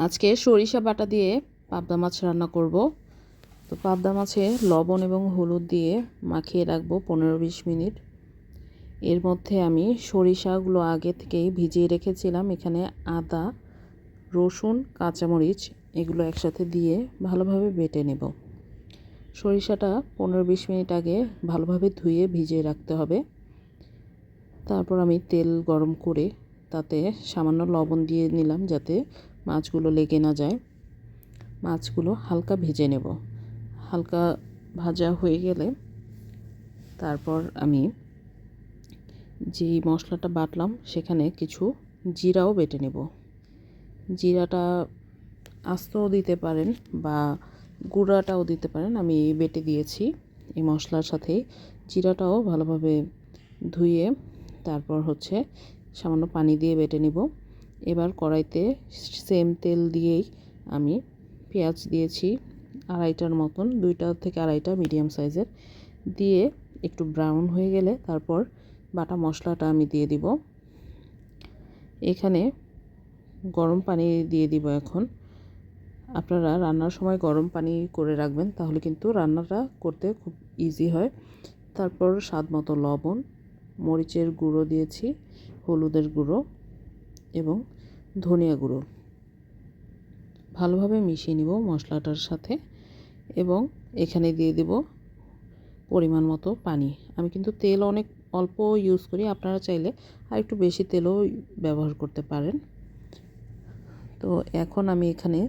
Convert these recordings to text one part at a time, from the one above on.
আজকে সরিষা বাটা দিয়ে পাবদা মাছ রান্না করব। তো পাবদা মাছে লবণ এবং হলুদ দিয়ে মাখিয়ে রাখব পনেরো বিশ মিনিট। এর মধ্যে আমি সরিষাগুলো আগে থেকেই ভিজিয়ে রেখেছিলাম। এখানে আদা, রসুন, কাঁচামরিচ এগুলো একসাথে দিয়ে ভালোভাবে বেটে নেব। সরিষাটা পনেরো বিশ মিনিট আগে ভালোভাবে ধুয়ে ভিজিয়ে রাখতে হবে। তারপর আমি তেল গরম করে তাতে সামান্য লবণ দিয়ে নিলাম যাতে মাছগুলো লেগে না যায়, মাছগুলো হালকা ভেজে নেব। হালকা ভাজা হয়ে গেলে তারপর আমি যেই মশলাটা বাটলাম সেখানে কিছু জিরাও বেটে নেব। জিরাটা আস্তও দিতে পারেন বা গুঁড়াটাও দিতে পারেন, আমি বেটে দিয়েছি এই মশলার সাথে। জিরাটাও ভালোভাবে ধুয়ে তারপর হচ্ছে সামান্য পানি দিয়ে বেটে নেব। এবার কড়াইতে সেম তেল দিয়েই আমি পেঁয়াজ দিয়েছি আড়াইটার মতন, দুইটা থেকে আড়াইটা মিডিয়াম সাইজের দিয়ে একটু ব্রাউন হয়ে গেলে তারপর বাটা মশলাটা আমি দিয়ে দিব। এখানে গরম পানি দিয়ে দিব এখন। আপনারা রান্নার সময় গরম পানি করে রাখবেন, তাহলে কিন্তু রান্নাটা করতে খুব ইজি হয়। তারপর স্বাদ মতো লবণ, মরিচের গুঁড়ো দিয়েছি, হলুদের গুঁড়ো। এবং ধনিয়া গুঁড়ো। ভালোভাবে মিশিয়ে নিব মশলাটার সাথে এবং এখানে দিয়ে দেব পরিমাণ মতো পানি। আমি কিন্তু তেল অনেক অল্প ইউজ করি, আপনারা চাইলে আর একটু বেশি তেলও ব্যবহার করতে পারেন। তো এখন আমি এখানে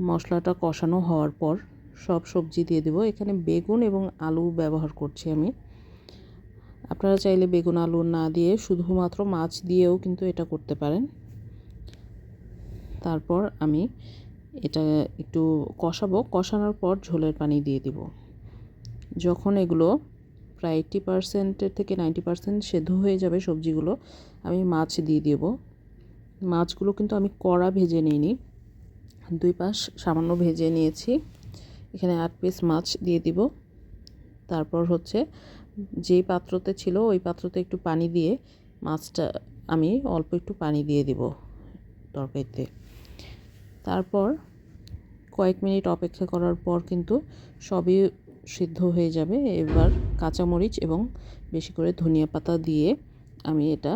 মশলাটা কষানো হওয়ার পর সব সবজি দিয়ে দেবো। এখানে বেগুন এবং আলু ব্যবহার করছি আমি। আপনারা চাইলে বেগুন, আলু না দিয়ে শুধুমাত্র মাছ দিয়েও কিন্তু এটা করতে পারেন। তারপর আমি এটা একটু কষাবো। কষানোর পর ঝোলের পানি দিয়ে দিব। যখন এগুলো প্রায় এইট্টি পারসেন্টের থেকে নাইনটি পারসেন্ট সেদ্ধ হয়ে যাবে সবজিগুলো, আমি মাছ দিয়ে দেব। মাছগুলো কিন্তু আমি কড়া ভেজে নিইনি। দুই পাশ সামান্য ভেজে নিয়েছি। এখানে আট পিস মাছ দিয়ে দিব। তারপর হচ্ছে যেই পাত্রতে ছিল ওই পাত্রতে একটু পানি দিয়ে মাছটা আমি অল্প একটু পানি দিয়ে দিব। তরকারিতে। তারপর কয়েক মিনিট অপেক্ষা করার পর কিন্তু সবই সিদ্ধ হয়ে যাবে। এবার কাঁচামরিচ এবং বেশি করে ধনিয়া পাতা দিয়ে আমি এটা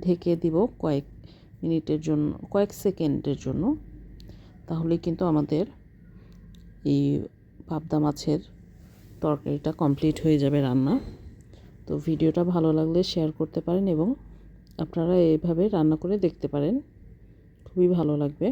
ঢেকে দিব কয়েক মিনিটের জন্য, কয়েক সেকেন্ডের জন্য। তাহলে কিন্তু আমাদের এই পাবদা মাছের তরকারিটা কমপ্লিট হয়ে যাবে রান্না। তো ভিডিওটা ভালো লাগলে শেয়ার করতে পারেন এবং আপনারা এভাবে রান্না করে দেখতে পারেন। খুবই ভালো লাগবে।